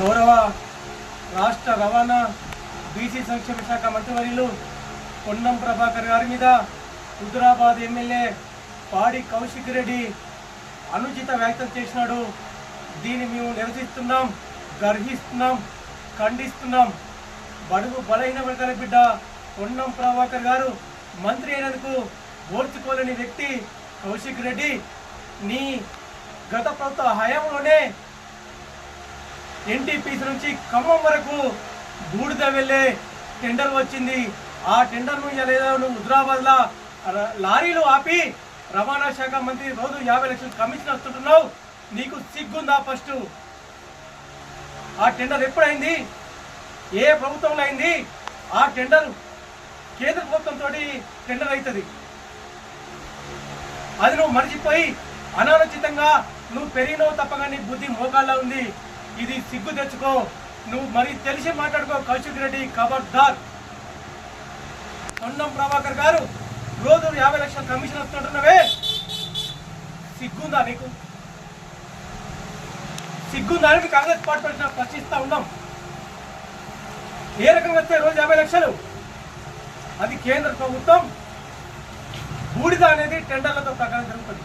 గౌరవ రాష్ట్ర రవాణా బీసీ సంక్షేమ శాఖ మంత్రివర్యులు పొన్నం ప్రభాకర్ గారి మీద హుజురాబాద్ ఎమ్మెల్యే పాడి కౌశిక్ రెడ్డి అనుచిత వ్యాఖ్యలు చేసినాడు. దీన్ని మేము నిరసిస్తున్నాం గర్హిస్తున్నాం ఖండిస్తున్నాం. బడుగు బలహీన వర్గాల బిడ్డ పొన్నం ప్రభాకర్ గారు మంత్రి అయినందుకు ఓర్చుకోలేని వ్యక్తి కౌశిక్ రెడ్డి. నీ గత ప్రభుత్వ హయాంలోనే ఎన్టీపీసీ నుంచి ఖమ్మం వరకు బూడిద వెళ్ళే టెండర్ వచ్చింది. ఆ టెండర్ను లేదా నువ్వు హుజరాబాద్లో లారీలు ఆపి రవాణా శాఖ మంత్రి రోజు యాభై లక్షలు కమిషన్ వస్తుంటున్నావు. నీకు సిగ్గుందా ఫస్ట్? ఆ టెండర్ ఎప్పుడైంది? ఏ ప్రభుత్వంలో అయింది? ఆ టెండర్ కేంద్ర ప్రభుత్వంతో టెండర్ అవుతుంది అది నువ్వు మర్చిపోయి అనాలోచితంగా నువ్వు పెరిగినవు తప్పగా బుద్ధి మోకాల్లో ఉంది. ఇది సిగ్గు తెచ్చుకో. నువ్వు మరి తెలిసి మాట్లాడుకో కౌశిక్ రెడ్డి ఖబర్దార్ కొండం ప్రభాకర్ గారు రోజు యాభై లక్షల కమిషన్ వస్తుంటున్నవే. సిగ్గుందా నీకు? సిగ్గుందా అని కాంగ్రెస్ పార్టీ పెట్టిన ప్రశ్నిస్తా ఉన్నాం. ఏ రకంగా వస్తే రోజు యాభై లక్షలు? అది కేంద్ర ప్రభుత్వం. బూడిద అనేది టెండర్లతో ప్రకారం జరుగుతుంది.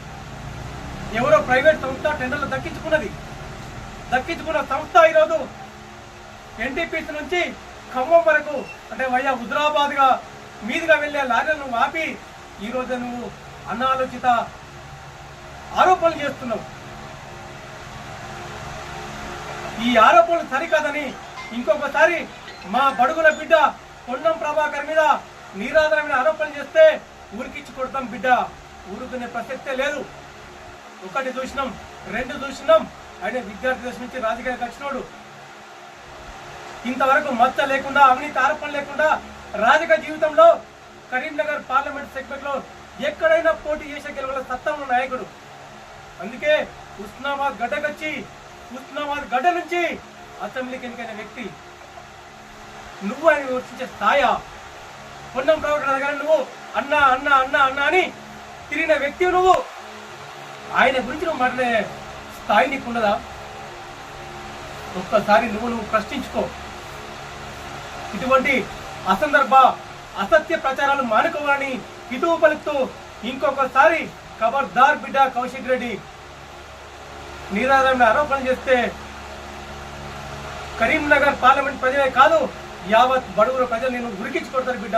ఎవరో ప్రైవేట్ సంస్థ టెండర్లు దక్కించుకున్నది. దక్కించుకున్న సంస్థ ఈరోజు ఎన్టీపీసీ నుంచి ఖమ్మం వరకు అంటే వయ్యా హుజరాబాద్గా మీదుగా వెళ్ళే లారీలను ఆపి ఈరోజు నువ్వు అనాలోచిత ఆరోపణలు చేస్తున్నావు. ఈ ఆరోపణలు సరికాదని ఇంకొకసారి మా బడుగుల బిడ్డ పొన్నం ప్రభాకర్ మీద నిరాధారమైన ఆరోపణలు చేస్తే ఊరికిచ్చి కొడతాం బిడ్డ. ఊరుకునే ప్రసక్తే లేదు. ఒకటి చూసినాం రెండు చూసినాం ఆయన విద్యార్థి దశ నుంచి రాజకీయాలకు వచ్చినోడు. ఇంతవరకు మచ్చ లేకుండా అవినీతి ఆరోపణ లేకుండా రాజకీయ జీవితంలో కరీంనగర్ పార్లమెంట్ సెగ్మెంట్లో ఎక్కడైనా పోటీ చేసే గెలవల సత్తా ఉన్న నాయకుడు. అందుకే ఉస్నాబాద్ గడ్డకొచ్చి ఉస్నాబాద్ గడ్డ నుంచి అసెంబ్లీకి ఎన్నికైన వ్యక్తి. నువ్వు ఆయన విమర్శించే స్థాయా? పొన్నం ప్రభాకర్ కానీ నువ్వు. అన్న అన్న అన్న అన్న అని తిరిగిన వ్యక్తి నువ్వు. ఆయన గురించి నువ్వు మాట్లాడే స్థాయి నీకున్నదా ఒక్కసారి నువ్వు నువ్వు ప్రశ్నించుకో. ఇటువంటి అసందర్భ అసత్య ప్రచారాలు మానుకోవాలని హితువు పలుకుతూ ఇంకొకసారి ఖబర్దార్ బిడ్డ కౌశిక్ రెడ్డి నిరాధారణ ఆరోపణలు చేస్తే కరీంనగర్ పార్లమెంట్ ప్రజలే కాదు యావత్ బడుగుల ప్రజలు నేను ఉరికించుకుంటారు బిడ్డ.